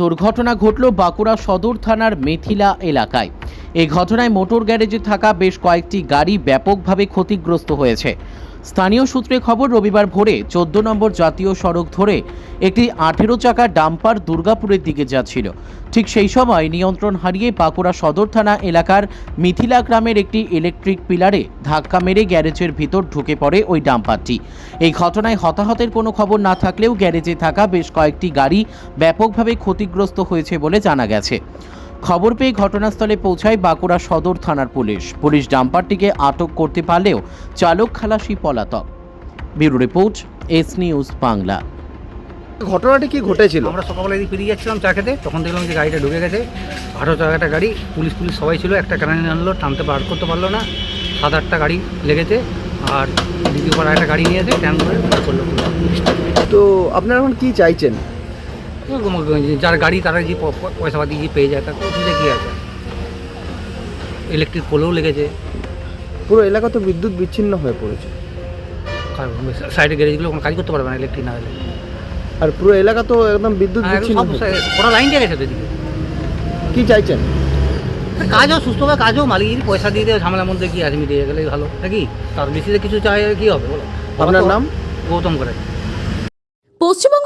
দুর্ঘটনা ঘটল বাঁকুড়া সদর থানার মেথিলা এলাকায়। এই ঘটনায় মোটর গ্যারেজে থাকা বেশ কয়েকটি গাড়ি ব্যাপকভাবে ক্ষতিগ্রস্ত হয়েছে। স্থানীয় সূত্রে খবর, রবিবার ভোরে চোদ্দ নম্বর জাতীয় সড়ক ধরে একটি আঠেরো চাকা ডাম্পার দুর্গাপুরের দিকে যাচ্ছিল। ঠিক সেই সময় নিয়ন্ত্রণ হারিয়ে বাঁকুড়া সদর থানা এলাকার মিথিলা গ্রামের একটি ইলেকট্রিক পিলারে ধাক্কা মেরে গ্যারেজের ভিতর ঢুকে পড়ে ওই ডাম্পারটি। এই ঘটনায় হতাহতের কোনো খবর না থাকলেও গ্যারেজে থাকা বেশ কয়েকটি গাড়ি ব্যাপকভাবে ক্ষতিগ্রস্ত হয়েছে বলে জানা গেছে। খবর পেয়ে ঘটনাস্থলে পৌঁছায় বাঁকুড়া সদর থানার পুলিশ। পুলিশ ডাম্পারটিকে আটক করতে পারলেও চালক খালাসি পলাতক। Bureau report S news Bangla. ঘটনাটি কি ঘটেছিল? আমরা সকালবেলা এদিকে ফিরে যাচ্ছিলাম চা খেতে তখন দেখলাম যে গাড়িটা ঢুকে গেছে। আঠারো চাকাটা গাড়ি পুলিশ পুলিশ সবাই ছিল একটা কানানি আনলো টানতে বার করতে পারল না। সাত আটটা গাড়ি লেগেছে আর দ্বিতীয় পর একটা গাড়ি নিয়েছে ট্যান করে করল তো আপনারা এখন কি চাইছেন? যার গাড়ি তারা যে প- প- পয়সা পাতি যে পেয়ে যায় তার অসুবিধা কী আছে? ইলেকট্রিক পোলেও লেগেছে। পুরো এলাকা তো বিদ্যুৎ বিচ্ছিন্ন হয়ে পড়েছে। সাইডে গ্যারেজগুলো কোনো কাজ করতে পারবে না ইলেকট্রিক না হলে। আর পুরো এলাকা তো একদম বিদ্যুৎ বিচ্ছিন্ন ওরা লাইন দিয়ে গেছে তো কি চাইছেন? কাজও সুস্থভাবে কাজও মালিক যদি পয়সা দিয়ে দেয় ঝামেলার মধ্যে কি আছে দিয়ে গেলেই ভালো। নাকি? তার বেশিতে কিছু চাই কি হবে বলো? আপনার নাম? গৌতম করে। পশ্চিমবঙ্গ